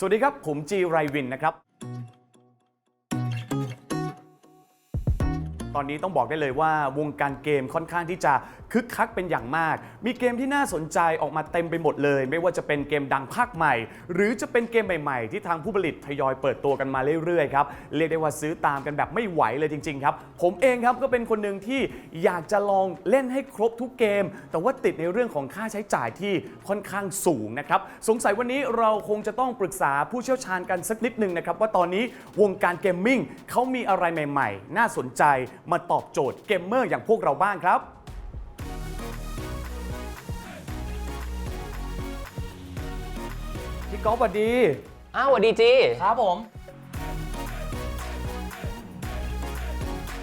สวัสดีครับ ผมจีไรวินนะครับ อนนี้ต้องบอกได้เลยว่าวงการเกมค่อนข้างที่จะคึกคักเป็นอย่างมาก มีเกมที่น่าสนใจออกมาเต็มไปหมดเลย ไม่ว่าจะเป็นเกมดังภาคใหม่ หรือจะเป็นเกมใหม่ๆ ที่ทางผู้ผลิตทยอยเปิดตัวกันมาเรื่อยๆครับเรียกได้ว่าซื้อตามกันแบบไม่ไหวเลยจริงๆครับผมเองครับก็เป็นคนหนึ่งที่อยากจะลองเล่นให้ครบทุกเกม แต่ว่าติดในเรื่องของค่าใช้จ่ายที่ค่อนข้างสูงนะครับสงสัยวันนี้เราคงจะต้องปรึกษาผู้เชี่ยวชาญกันสักนิดหนึ่งนะครับว่าตอนนี้วงการเกมมิ่งเขามีอะไรใหม่ ๆ น่าสนใจมาตอบโจทย์เกมเมอร์อย่างพวกเราบ้างครับพี่ก๊อฟสวัสดีอ้าวสวัสดีจีครับผม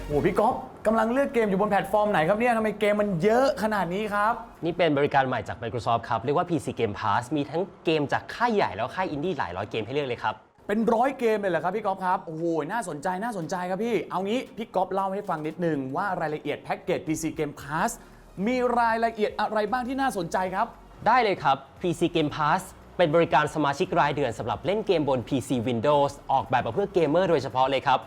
โอ้พี่ก๊อฟกำลังเลือกเกมอยู่บนแพลตฟอร์มไหนครับเนี่ยทำไมเกมมันเยอะขนาดนี้ครับ นี่เป็นบริการใหม่จาก Microsoft ครับ เรียกว่า PC Game Pass มีทั้งเกมจากค่ายใหญ่แล้วค่ายอินดี้หลายร้อยเกมให้เลือกเลยครับ เป็นร้อยเกมเลยเหรอครับพี่ก๊อฟครับ โอ้โห น่าสนใจน่าสนใจครับพี่ เอางี้พี่ก๊อฟเล่าให้ฟังนิดนึงว่ารายละเอียดแพ็กเกจ PC Game Pass มีรายละเอียดอะไรบ้างที่น่าสนใจครับ ได้เลยครับ PC Game Pass เป็นบริการสมาชิกรายเดือนสำหรับเล่นเกมบน PC Windows ออกแบบมาเพื่อเกมเมอร์โดยเฉพาะเลยครับ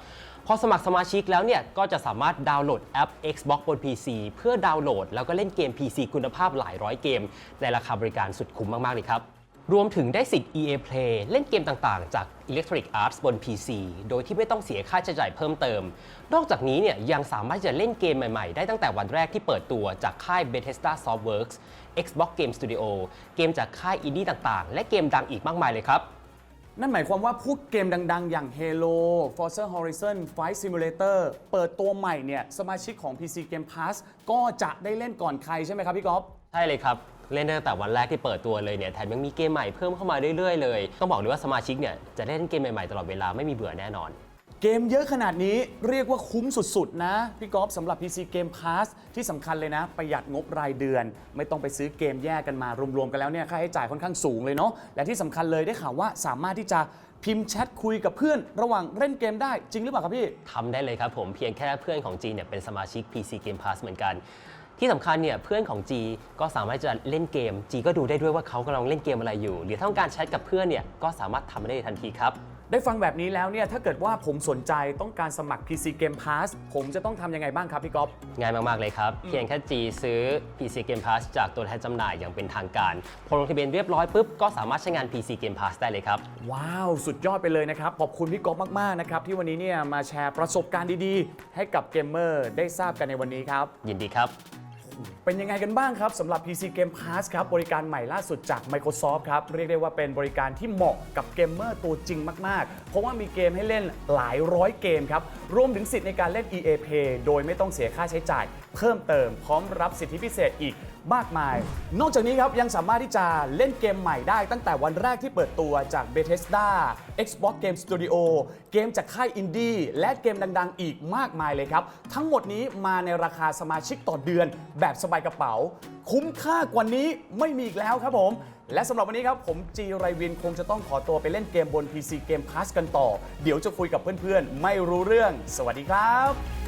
พอสมัครสมาชิกแล้วเนี่ยก็จะสามารถดาวน์โหลดแอป Xbox บน PC เพื่อดาวน์โหลด แล้วก็เล่นเกม PC คุณภาพหลายร้อยเกม ในราคาบริการสุดคุ้มมาก ๆ เลยครับ รวมถึงได้สิทธิ์ EA Play เล่นเกมต่างๆ จาก Electronic Arts บน PC โดยที่ไม่ต้องเสียค่าใช้จ่ายเพิ่มเติม นอกจากนี้เนี่ยยังสามารถจะเล่นเกมใหม่ๆ ได้ตั้งแต่วันแรกที่เปิดตัวจากค่าย Bethesda Softworks Xbox Game Studio เกมจากค่ายอินดี้ต่างๆ และเกมดังอีกมากมายเลยครับ นั่นหมายความว่าพวกเกมดังๆ อย่าง Halo Forza Horizon Flight Simulator เปิดตัวใหม่เนี่ยสมาชิกของ PC Game Pass ก็จะได้เล่นก่อนใครใช่ไหมครับพี่ก๊อฟใช่เลยครับ เล่นได้ตั้งแต่วันแรกที่เปิดตัวเลยเนี่ยแถมยังมีเกมใหม่เพิ่มเข้ามาเรื่อยๆเลย ต้องบอกเลยว่าสมาชิกเนี่ยจะได้เล่นเกมใหม่ๆตลอดเวลาไม่มีเบื่อแน่นอน เกมเยอะขนาดนี้เรียกว่าคุ้มสุดๆ นะ พี่ก๊อฟสำหรับ PC Game Pass ที่สำคัญเลยนะ ประหยัดงบรายเดือน ไม่ต้องไปซื้อเกมแยกกันมารวมๆกันแล้วเนี่ยค่าใช้จ่ายค่อนข้างสูงเลยเนาะและที่สำคัญเลยได้ข่าวว่าสามารถที่จะพิมพ์แชทคุยกับเพื่อน ระหว่างเล่นเกมได้จริงหรือเปล่าครับพี่ทำได้เลยครับผมเพียงแค่เพื่อนของจีเนี่ยเป็นสมาชิก PC Game Pass เหมือนกัน ที่สำคัญเนี่ยเพื่อนของจีก็สามารถจะเล่นเกมจีก็ดูได้ด้วยว่าเขากำลังเล่นเกมอะไรอยู่ หรือถ้าต้องการแชทกับเพื่อนเนี่ยก็สามารถทำได้ทันทีครับได้ฟังแบบนี้แล้วเนี่ยถ้าเกิดว่าผมสนใจต้องการสมัคร PC Game Pass ผมจะต้องทำยังไงบ้างครับพี่ก๊อฟง่ายมาก ๆ เลยครับ เพียงแค่จีซื้อ PC Game Pass จากตัวแทนจำหน่ายอย่างเป็นทางการ พอลงทะเบียนเรียบร้อยปุ๊บ ก็สามารถใช้งาน PC Game Pass ได้เลยครับ ว้าว สุดยอดไปเลยนะครับ ขอบคุณพี่ก๊อฟมาก ๆ นะครับ ที่วันนี้เนี่ยมาแชร์ประสบการณ์ดีๆ ให้กับเกมเมอร์ได้ทราบกันในวันนี้ครับยินดีครับ เป็นยังไงกันบ้างครับสำหรับ PC Game Pass ครับ บริการใหม่ล่าสุดจาก Microsoft ครับ เรียกได้ว่าเป็นบริการที่เหมาะกับเกมเมอร์ตัวจริงมาก ๆ เพราะว่ามีเกมให้เล่นหลายร้อยเกมครับ รวมถึงสิทธิ์ในการเล่น EA Play โดยไม่ต้องเสียค่าใช้จ่าย เพิ่มเติมพร้อมรับสิทธิพิเศษอีกมากมาย นอกจากนี้ครับยังสามารถที่จะเล่นเกมใหม่ได้ตั้งแต่วันแรกที่เปิดตัวจาก Bethesda Xbox Game Studio เกมจากค่ายอินดี้และเกมดัง ๆ อีกมากมายเลยครับ ทั้งหมดนี้มาในราคาสมาชิกต่อเดือนแบบสบายกระเป๋า คุ้มค่ากว่านี้ไม่มีอีกแล้วครับผม และสำหรับวันนี้ครับ ผมจีไรวินคงจะต้องขอตัวไปเล่นเกมบน PC Game Pass กันต่อ เดี๋ยวจะคุยกับเพื่อนๆ ไม่รู้เรื่อง สวัสดีครับ